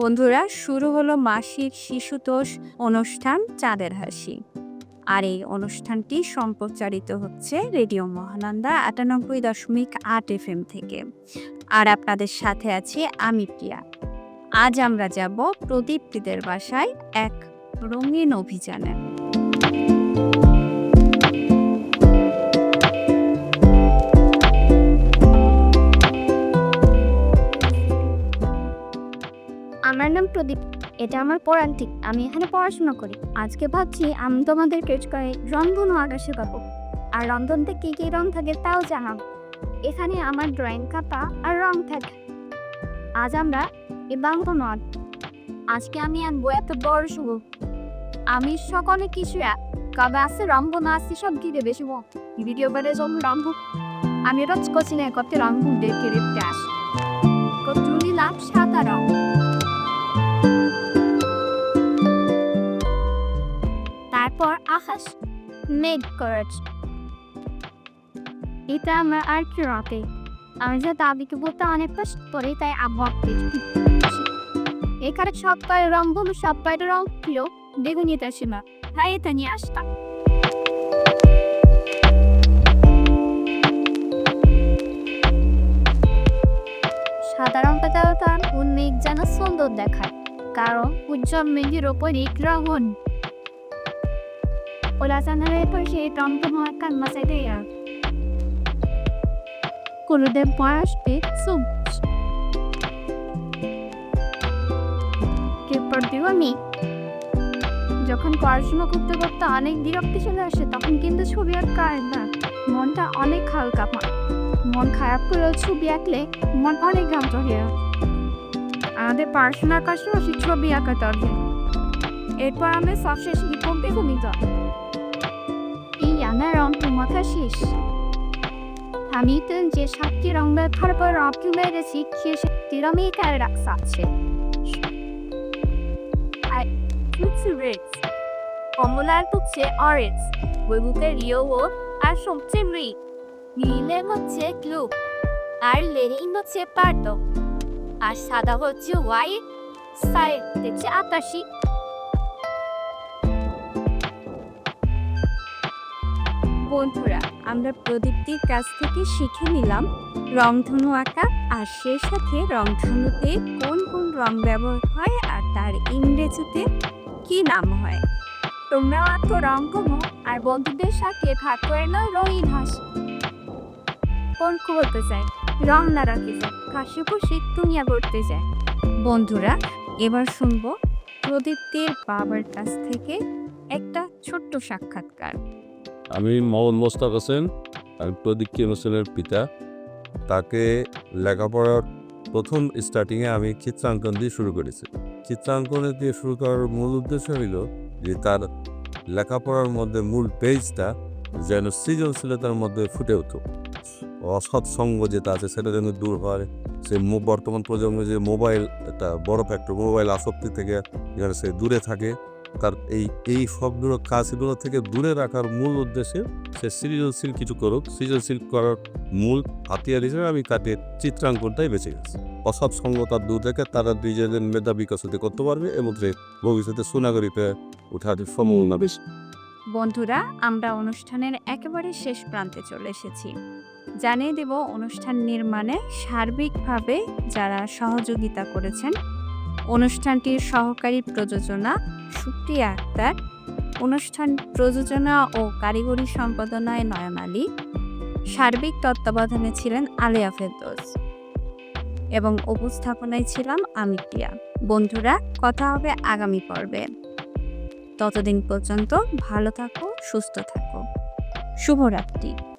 বন্ধুরা, শুরু হলো মাসিক শিশুতোষ অনুষ্ঠান চাঁদের হাসি। আর এই অনুষ্ঠানটি সম্প্রচারিত হচ্ছে রেডিও মহানন্দা আটানব্বই দশমিক আট এফ এম থেকে। আর আপনাদের সাথে আছে আমি প্রিয়া। আজ আমরা যাব প্রদীপ্তিদের বাসায় এক রঙিন অভিযানে। প্রদীপ, এটা আমার পড়ার ঠিক আমি এখানে পড়াশোনা করি। আজকে ভাবছি আমি তোমাদেরকে করে রন্ধন আঁকা শেখাবো আর রন্ধনতে কী কী রং থাকে তাও জানাব। এখানে আমার ড্রয়িং খাতা আর রং থাকে। আজ আমরা এ বাংলা নয় আজকে আমি আনব এত বড় শুভ। আমি সকলে কিছু কবে আসছে রঙ্গন আসছে সব ঘিরে বেশি ভিডিও করে যখন রঙ্গ আমি রোজ কোচিনে করতে রঙ্গ দেখে রেখে আসি। কত নিলাম সাদা রঙ মেঘ করেছে এটা আমার আর কি রাতে। আমি যে দাদিকে বলতে অনেক কষ্ট করি তাই আবহাওয়া এখানে সব পায়ের রং বলু সব পায়ের রং ছিল এটা ছিল তাই এটা নিয়ে আসতাম। সাদা রংটা তার যেন সুন্দর দেখায়। কারণ উজ্জ্বল মেঘের ওপর রঙন Wala sana na ito siya itong tumakan masaya. Kulo din po আসবে সুপ এরপর দিব আমি যখন পড়াশোনা করতে করতে অনেক বিরক্তি চলে আসে তখন কিন্তু ছবি আঁকা না মনটা অনেক হালকা পায় মন খারাপ করলেও ছবি আঁকলে মন অনেক শান্ত হয়ে। আমাদের পড়াশোনার পাশাপাশি ছবি আঁকা দরকার এরপর আমি সবশেষে রং তোমাকে শেষ আমি তো যে সাতটি রং ব্যবহার করে রং তুলে গেছি সে সাতটি রঙই কার রাখা আছে কমলার হচ্ছে অরেঞ্জ বইবুকের ইয়েও আর সবচেয়ে রি নীলের হচ্ছে ব্লু আর লেরিং হচ্ছে পার্দ আর সাদা হচ্ছে হোয়াইট সাইড হচ্ছে আকাশি বন্ধুরা, আমরা প্রদীপ্তির কাছ থেকে শিখে নিলাম রংধনু আঁকা আর সে সাথে রংধনুতে কোন কোন রং ব্যবহার হয় আর তার ইংরেজিতে কি নাম হয়। তোমরাও এত রং কমো আর বন্ধুদের সাথে করে নয় রঙিন হাসি। কোন করতে চাই রং না রাখি যায় কাশি খুশি দুনিয়া করতে যায়। বন্ধুরা, এবার শুনব প্রদীপ্তির বাবার কাছ থেকে একটা ছোট্ট সাক্ষাৎকার। আমি মোহাম্মদ মোস্তাক হোসেন, আমি প্রদীপ হোসেনের পিতা। তাকে লেখাপড়ার প্রথম স্টার্টিংয়ে আমি চিত্রাঙ্কন দিয়ে শুরু করেছি। চিত্রাঙ্কনে দিয়ে শুরু করার মূল উদ্দেশ্য হইল যে তার লেখাপড়ার মধ্যে মূল পেজটা যেন সৃজনশীলতার মধ্যে ফুটে উঠুক। অসৎ সঙ্গ যেটা আছে সেটা যেন দূর হয়। সে বর্তমান প্রজন্মে যে মোবাইল একটা বড় ফ্যাক্টর মোবাইল আসক্তি থেকে যেন সে দূরে থাকে। তার এই এই সবগুলো কাজগুলো থেকে দূরে রাখার মূল উদ্দেশ্যে সে সৃজনশীল কিছু করুক। সৃজনশীল করার মূল হাতিয়ার হিসেবে আমি তাকে চিত্রাঙ্কনটাই বেছে গেছি অসৎ সঙ্গতার দূর থেকে তারা নিজেদের মেধা বিকশিত করতে পারবে এবং সে ভবিষ্যতে সুনাগরিতে ওঠার সম্ভাবনা বেশি। বন্ধুরা আমরা অনুষ্ঠানের একেবারে শেষ প্রান্তে চলে এসেছি। জানিয়ে দেব অনুষ্ঠান নির্মাণে সার্বিকভাবে যারা সহযোগিতা করেছেন অনুষ্ঠানটির সহকারী প্রযোজনা সুপ্রিয়া আক্তার, অনুষ্ঠান প্রযোজনা ও কারিগরি সম্পাদনায় নয়ন আলী সার্বিক তত্ত্বাবধানে ছিলেন আলিয়া ফেরদৌস এবং উপস্থাপনায় ছিলাম আমি প্রিয়া। বন্ধুরা, কথা হবে আগামী পর্বে। ততদিন পর্যন্ত ভালো থাকো, সুস্থ থাকো। শুভরাত্রি।